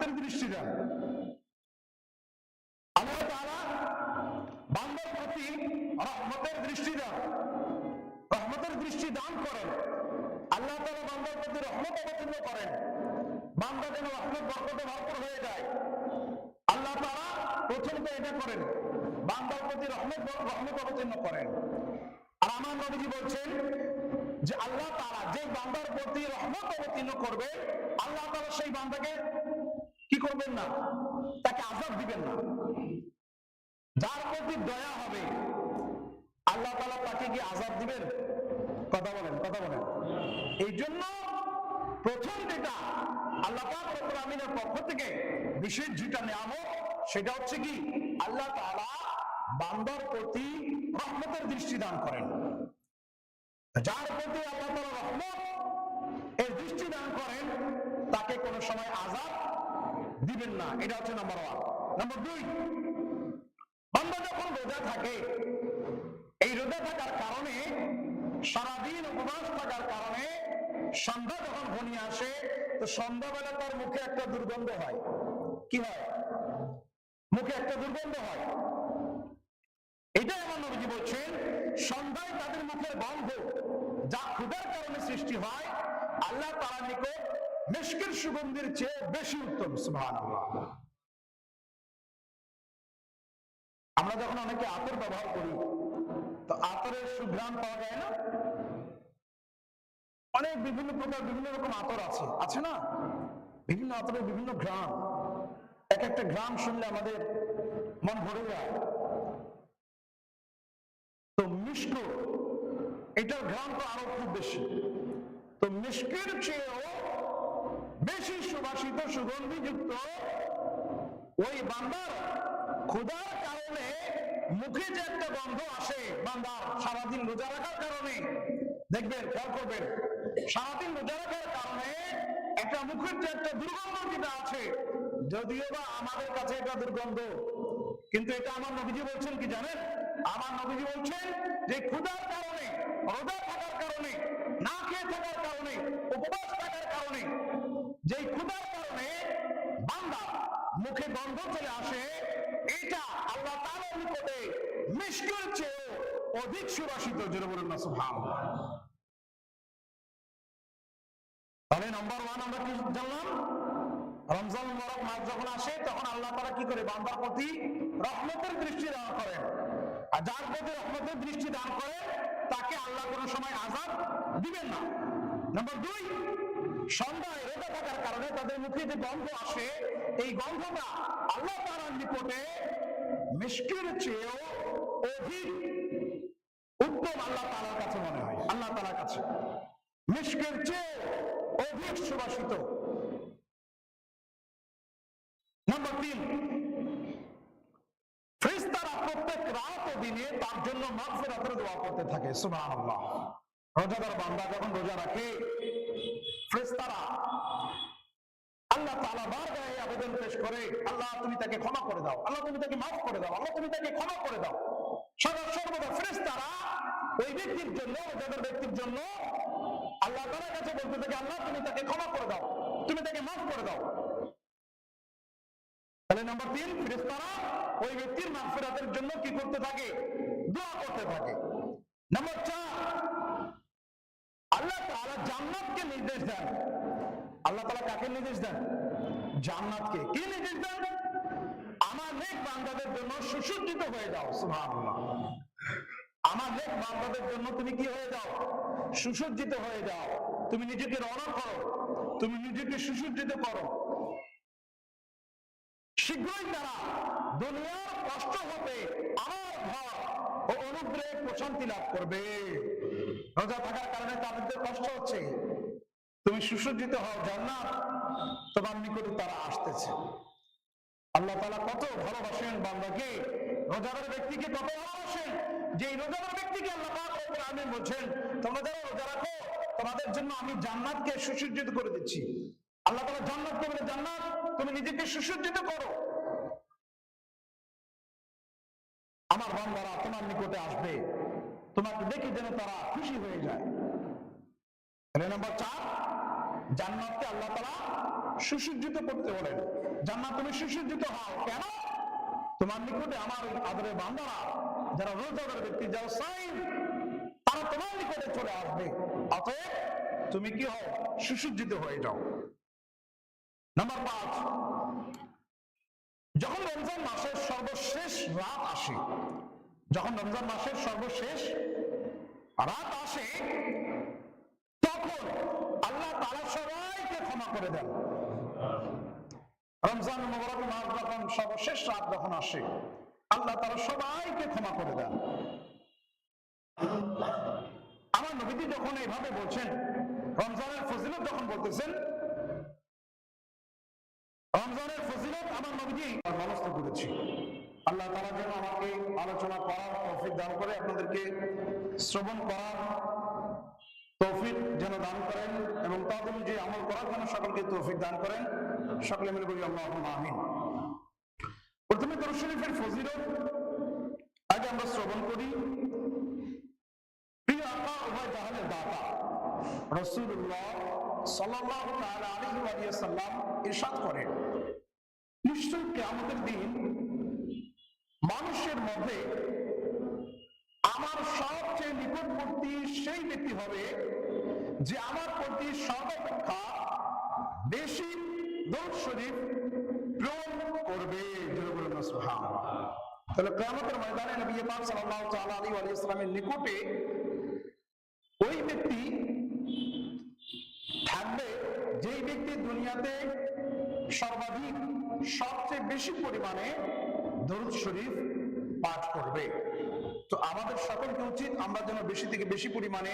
রহমতের দৃষ্টি দেন আল্লাহ তাআলা বান্দার প্রতি রহমতের দৃষ্টি দেন রহমতের দৃষ্টি দান করেন। আল্লাহ তাআলা বান্দার প্রতি রহমত অবতীর্ণ করেন। বান্দা যেন রহমত, বরকতে ভরপুর হয়ে যায়। আল্লাহ তাআলা প্রথমত এটা করেন, বান্দার প্রতি রহমত রহমত অবতীর্ণ করেন। আর আমার নবীজি বলছেন যে আল্লাহ তারা যে বান্দার প্রতি রহমত অবতীর্ণ করবে, আল্লাহ তারা সেই বান্দাকে করবেন না, তাকে আজাব দিবেন না। যার প্রতি দয়া হবে, আল্লাহ তাআলা তাকে কি আজাব দিবেন। কথা বলেন কথা বলেন। এই জন্য প্রথম যেটা আল্লাহ আমিনের পক্ষ থেকে বিশেষ যেটা নিয়ামত, সেটা হচ্ছে কি, আল্লাহ তাআলা বান্দার প্রতি রহমতের দৃষ্টি দান করেন। যার প্রতি আল্লাহ তাআলা রহমত, এর দৃষ্টি দান করেন, তাকে কোনো সময় আজাব দিবেন না, এটা হচ্ছে নাম্বার ওয়ান নাম্বার দুই, বান্দা যখন রোজা থাকে, এই রোজা থাকার কারণে, সারাদিন উপবাস থাকার কারণে সন্ধ্যা যখন ঘনিয়ে আসে, তো সন্ধ্যাবেলা তার মুখে একটা দুর্গন্ধ হয়। কি হয়? মুখে একটা দুর্গন্ধ হয়। এটাই আমার নবীজি বলছেন, সন্ধ্যায় তাদের মুখের গন্ধ যা ক্ষুধার কারণে সৃষ্টি হয়, আল্লাহ তারা নিকট মিষ্কের সুগন্ধির চেয়ে বেশি উত্তম, সুবহানাল্লাহ। আমরা যখন অনেকে আতর ব্যবহার করি, তো আতরের সুঘ্রাণ পাওয়া যায় না? অনেক বিভিন্ন প্রকার বিভিন্ন রকম আতর আছে আছে না? বিভিন্ন আতরের বিভিন্ন ঘ্রাণ। এক একটা গ্রাম শুনলে আমাদের মন ভরে যায়। তো মিষ্ক এটার গ্রাম তো আরও খুব বেশি। তো মিষ্কের চেয়েও বেশি সুবাসিত, সুগন্ধিযুক্ত ওই বান্দার ক্ষুধার কারণে মুখে যে একটা গন্ধ আসে বান্দার সারাদিন রোজা রাখার কারণে, দেখবেন, খেয়াল করবেন, সারাদিন রোজা রাখার কারণে একটা মুখের যে একটা দুর্গন্ধ যেটা আছে, যদিও বা আমাদের কাছে এটা দুর্গন্ধ, কিন্তু এটা আমার নবীজি বলছেন কি জানেন? আমার নবীজি বলছেন যে ক্ষুধার কারণে রোজা থাকার অধিক সুবাসিত, জোরে বলুন না, সুবহানাল্লাহ। তাহলে নাম্বার ওয়ান আমরা কি জানলাম? রমজান মাস যখন আসে, তখন আল্লাহ তাআলা কি করে? বান্দার প্রতি রহমতের দৃষ্টি দান আর যার প্রতি রহমতের দৃষ্টি দান করে, তাকে আল্লাহ কোনো সময় আজাদ দিবেন না। নাম্বার দুই, সন্ধ্যায় রোজা থাকার কারণে তাদের মুখে যে গন্ধ আসে, এই গন্ধটা আল্লাহ তাআলার নিকটে মিষ্টির চেয়েও অধিক উত্তম আল্লাহ তাআলার কাছে মনে হয়, আল্লাহ তাআলার কাছে। মিষ্কের চেয়ে অধিক সুবাসিত। নাম্বার তিন ফেরেশতারা প্রত্যেক রাত ও দিনে তার জন্য দোয়া করতে থাকে, সুবহানাল্লাহ। রোজাদার বান্দা যখন রোজা রাখে, ফেরেশতারা আল্লাহ তাআলা বারগাহে আবেদন পেশ করে, আল্লাহ, তুমি তাকে ক্ষমা করে দাও। আল্লাহ, তুমি তাকে মাফ করে দাও। আল্লাহ, তুমি তাকে ক্ষমা করে দাও। ওই জন্য রোজাদার ব্যক্তির জন্য আল্লাহ তাআলার কাছে বলতে থাকে, আল্লাহ, তুমি তাকে ক্ষমা করে দাও। তুমি তাকে মাফ করে দাও। তাহলে তিন ওই ব্যক্তির জন্য কি করতে থাকে? দোয়া করতে থাকে। চার, আল্লাহ তাআলা জান্নাতকে নির্দেশ দেন। আল্লাহ তাআলা কাকে নির্দেশ দেন? জান্নাতকে। কি নির্দেশ দেন? আমার নেক বান্দাদের জন্য সুসজ্জিত হয়ে যাও। সুবহানাল্লাহ। আমার জন্য তুমি কি হয়ে যাও? সুসজ্জিত হয়ে যাও। তুমি নিজেকে রওনা করো। তুমি নিজেকে সুসজ্জিত করো। শীঘ্রই তারা দুনিয়ার কষ্ট হতে আমার ঘর ও অনুগ্রহে প্রশান্তি লাভ করবে। রোজা থাকার কারণে তাদের কষ্ট হচ্ছে। তুমি সুসজ্জিত হও, জান্নাত তোমার নিকটে তারা আসতেছে। আল্লাহ তাআলা কত ভালোবাসেন বান্দাকে। রোজাদার ব্যক্তিকে কত ভালোবাসেন যে রোজাদার ব্যক্তিকে আল্লাহ আলামিন বলছেন, তোমরা যারা রোজা রাখো, তোমাদের জন্য আমি জান্নাতকে সুসজ্জিত করে দিচ্ছি। আল্লাহ তাআলা জান্নাতকে বলে, জান্নাত, তুমি নিজেকে সুসজ্জিত করো। আমার বান্দারা তোমার নিকটে আসবে। তোমাকে দেখে যেন তারা খুশি হয়ে যায়। নম্বর চার, জান্নাতকে আল্লাহ তাআলা সুসজ্জিত করতে বলেন। জান্নাত তুমি সুসজ্জিত হও। কেন? তোমার নিকটে আমার আদরের বান্দারা, যারা রোজাদার ব্যক্তি যারা সাইন, তারা তোমার নিকটে চলে আসবে। অতএব তুমি কি হও? সুসজ্জিত হয়ে যাও। নাম্বার পাঁচ, যখন রমজান মাসের সর্বশেষ রাত আসে, যখন রমজান মাসের সর্বশেষ রাত আসে, তখন আল্লাহ তারা সবাইকে ক্ষমা করে দেন। রমজান মোবারক মাস যখন সর্বশেষ রাত যখন আসে, আল্লাহ তারা সবাইকে ক্ষমা করে দেন। আমার নবীজি যখন এইভাবে বলছেন, রমজানের ফজিলত যখন বলতেছেন, রমজানের ফজিলত আমার নবীজি ব্যবস্থা করেছি। আল্লাহ তারা যেন আমাকে আলোচনা করার তৌফিক দান করে, আপনাদেরকে শ্রবণ করার তৌফিক যেন দান করেন এবং তাদের যে আমল করার জন্য সকলকে তৌফিক দান করেন। সকলে মিলে বলি আল্লাহ প্রথমে দরুদ শরীফের ফজিলত। আগে আমরা শ্রবণ করি। দিন মানুষের মধ্যে আমার সবচেয়ে নিকটবর্তী সেই ব্যক্তি হবে যে আমার প্রতি সর্বাপেক্ষা বেশি শরীফ করবে। তাহলে ময়দানে নবী পাক সাল্লাল্লাহু তাআলা আলাইহি ওয়া সাল্লামের নিকটে ওই ব্যক্তি থাকবে, যেই ব্যক্তি দুনিয়াতে সর্বাধিক, সবচেয়ে বেশি পরিমাণে দরুদ শরীফ পাঠ করবে তো আমাদের সকলকে উচিত আমরা যেন বেশি থেকে বেশি পরিমাণে